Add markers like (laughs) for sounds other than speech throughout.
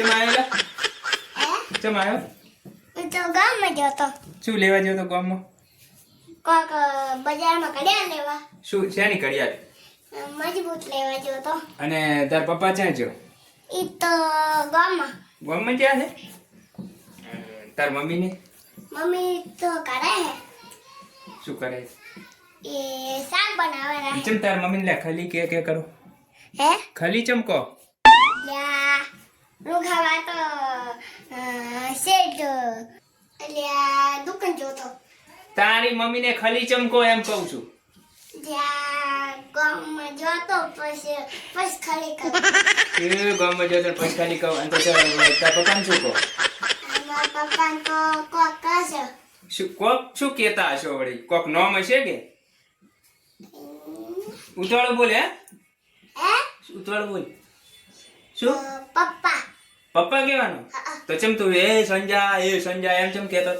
ચમ આવેલા હે? ચમ આવ્યો તો ગામમાં ગયો તો. શું લેવા જેવો તો ગામમાં? કોક બજારમાં કડિયા લેવા. શું છે ની કડિયા મજબૂત લેવા ગયો તો. અને તાર પપ્પા ક્યાં છે ઈ તો ગામમાં. ગામમાં ક્યાં છે? તાર મમ્મી ને મમ્મી તો કરે હે. શું કરે? એ શાક બનાવે ચમ તાર મમ્મીને લે ખાલી કે કે કરો? હે? ખાલી ચમ કહો લ્યા રોખાવા તો શેઠ એટલે દુકાન જોતો. તારી મમ્મીને ખાલી ચમકો એમ કહું છું. જ્યાં જોતો પછી પછી એ ગામમાં જો પછી ખાલી કહો અને તો તાર તાર પપ્પાને શું કહો? મારા તો કોક કરશે શું કોક શું કહેતા હશો વળી? કોક નોમ હશે કે? ઉતાળો બોલે હે? ઉતાળો બોલ. શું? પપ્પા. પપ્પા કહેવાનું? તો ચમ તું એ સંજા એ સંજા એમ ચમ કહેતો?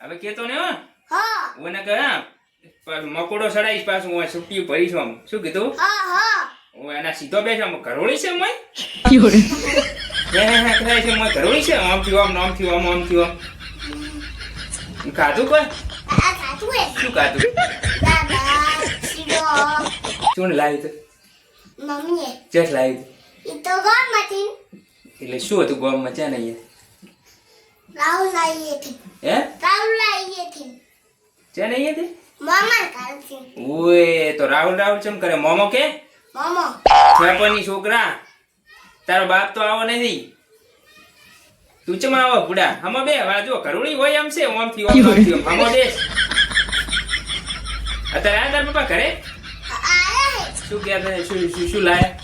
હવે કહેતો ને હો. હો. ઓને કહે મકોડો સડાઈશ પાછું હું છુટ્ટી ભરીશ આમ. શું કીધું? હો હો. હું એના સીધો આમ ઘરોળી છે મય? હે હે હે કરે છે મય ઘરોળી છે? આમ થયું આમ આમ થયું આમ આમ થયું આમ. ખાધું કોઈ? આ સાચું હે શું ખાધું? શું લાવ્યું તું. મમ્મીએ. ચેક લાવ્યું ઈ તો ગામમાંથી એટલે શું હતું ગોમમાં છે નહીં રાહુલ આઈએ થી હે? રાહુલ આઈએ થી છે ને અહીંયા મામા કાલથી ઓએ તો રાહુલ રાહુલ ચમ કરે? મોમો કે? મોમો. છાપાની છોકરા તારો બાપ તો આવો નથી. તું ચમ આવો બુડા હમો બે વાજો કરુણી હોય એમ છે ઓમથી ઓમ. થી હમો દેશ અત્યારે આ તાર પપ્પા ઘરે? શું કે શું શું લાયા?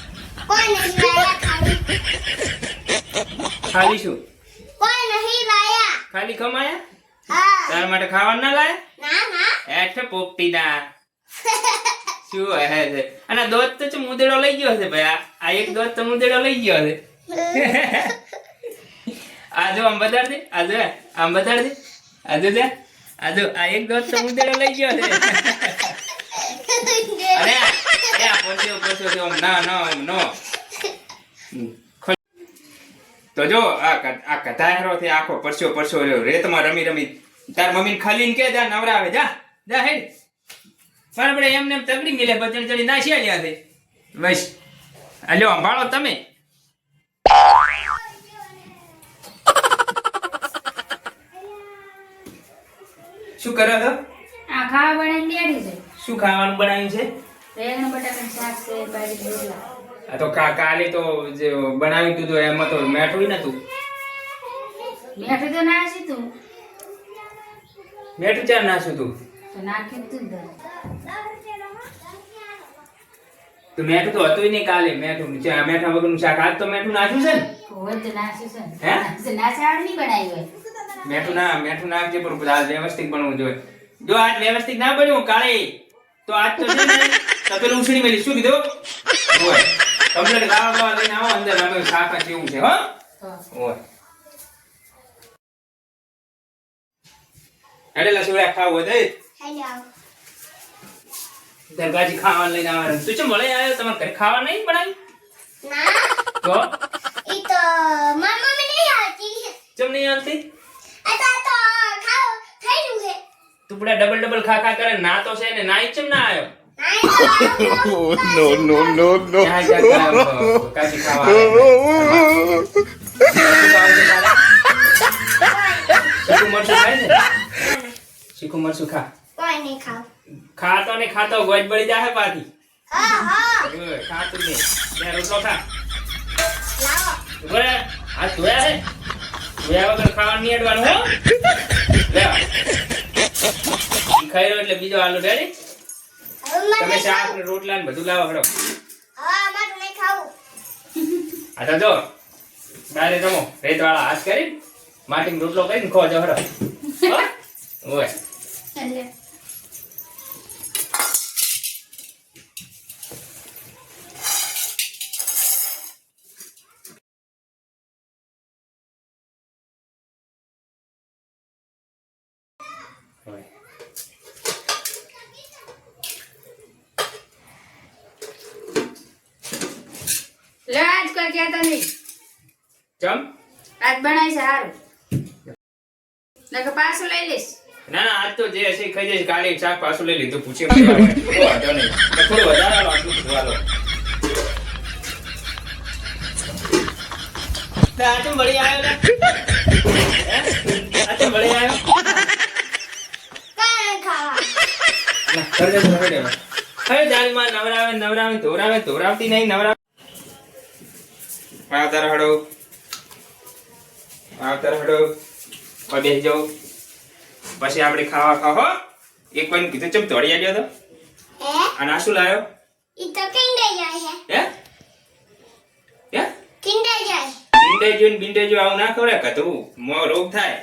ખાલી શું કોઈ નહીં લાયા ખાલી કમાયા હા તાર માટે ખાવાનું ના લાયા? ના ના એઠે પોપટી ના શું હે છે? અને દોત તો મુદેડો લઈ ગયો છે ભાઈ? આ- એક દોત તો મુદેડો લઈ ગયો છે આજો આમ બતાડ દે આજો આમ બતાડ દે આજો જો. દે આ આ એક દોત તો મુદેડો લઈ ગયો છે (laughs) અરે પોસ્યો પોસ્યો છે આમ ના ના નો. તો જો આ ક- આ કથાહેરો થી આખો પરસ્યો રહ્યો. રેતમાં રમી રમી. તાર મમ્મીને ખાલીને કે જા નવરાવે જા. જા હે. પણ આપણે એમને એમ તગડી ગયેલા બચણ ચડી નાશી આલ્યા છે. બસ. અલ્યો સંભાળો તમે. શું કરો છો? આ ખાવા બનાવીને બેઠી છે. શું ખાવાનું બનાવ્યું છે? રેંગણ બટાકાનું શાક છે બાજરી રોટલા આ તો કાલે તો જે બનાવી દીધું એમાં તો મેઠું નતું. મેઠું તો નાસી તું. મેઠું ચાર નાખ્યું તું? તો નાખ્યું તું તો મેઠું તો હતું નહીં કાલે મેઠું. મેઠા વગરનું શાક આજ તો મેઠું નાખ્યું છે ને? નાસ્યું મેઠું ના મેઠું નાખજે પણ વ્યવસ્થિત બનવું જોઈએ. જો આજ વ્યવસ્થિત ના બન્યું કાલે તો આજ તો તપેલું ઉછળી મેલી. શું કીધું? ઓય. કમ્પ્લેટ ગાવા ગાવા લઈને આવો અંદર અમે શાક આ જેવું છે હો? ઓય. અડેલા સુરા ખાવ એ. દરગાજી ખાવા લઈને આવે તું ચમ મળે આવ્યો? તમારે ઘરે ખાવા નહીં બનાવી ના. તો? ઈ તો મારી મમ્મી નહીં આવતી. ચમ નહીં આવતી? આ તો ખાવ થઈ રહ્યું છે. તું બધા ડબલ ડબલ ખા ખા કરે ના તો છે ને ના ઈ ચમ ના આવ્યો? ના ખાવા મરચું ખાય ને શીખું મરચું ખા કોઈ નહીં ખાવ ખાતો ને ખાતો ગોજ બળી જાય પાછી. હા હા ઓય, ખાતું નહીં ત્યાં રોટલો ખા. લાવો આ. ધોયા છે ધોયા વગર ખાવાનું નહીં અડવાનું હો. ખાઈ રહ્યો એટલે બીજો આલુ રેડી તમે શાક ને રોટલા ને બધું લાવો હડો. હા આ તો જો તારે રમો રેતવાળા હાથ કરી માટી રોટલો કરીને ખો જો હડો ઓય. લે આજ કોઈ કહેતા નહીં. ચમ? આજ બનાવી છે સારું નકર પાછું લઈ લઈશ. ના ના આજ તો જે હશે ખાઈ જઈશ. કાલે શાક પાછું લઈ લીધું પૂછી વાંધો નહીં થોડું વધારે આટલું આ તો મળી આવ્યો. આ તો મળી આવ્યો ખાવા નવરાવે નવરાવે ધોરાવે ધોરાવતી નહીં નવરાવે આવતાર હડો. આવતાર હડો. બેસી જાઓ. પછી આપણે ખાવા ખાવ હો. એક વાર કીધું ચમ તોડી આવ્યો તો? હે? અને આ શું લાવ્યો ઈ તો કિંડે જાય હે. હે? જાય. બિંડે જોઈને બિંડે જો આવું ના ખવડે કતું મો રોગ થાય.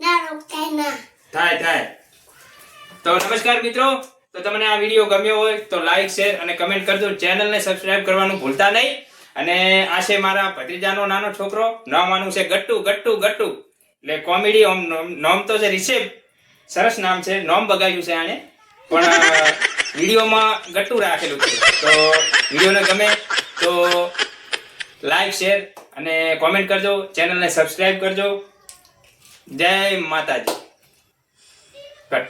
ના રોકતા ના. થાય થાય. તો નમસ્કાર મિત્રો. તો તમને આ વીડિયો ગમ્યો હોય તો લાઈક શેર અને કમેન્ટ કરજો. ચેનલને સબસ્ક્રાઇબ કરવાનું ભૂલતા નહીં. અને આ છે મારા ભત્રીજાનો નાનો છોકરો. નામ આનું છે ગટ્ટુ ગટ્ટુ ગટ્ટુ. એટલે કોમેડી ઓમ નોમ- તો છે રિષેબ સરસ નામ છે, નોમ બગાડ્યું છે આને પણ વિડીયોમાં ગટ્ટુ રાખેલું છે. તો વિડીયોને ગમે તો લાઈક, શેર અને કોમેન્ટ કરજો. ચેનલને સબસ્ક્રાઈબ કરજો. જય માતાજી. કટ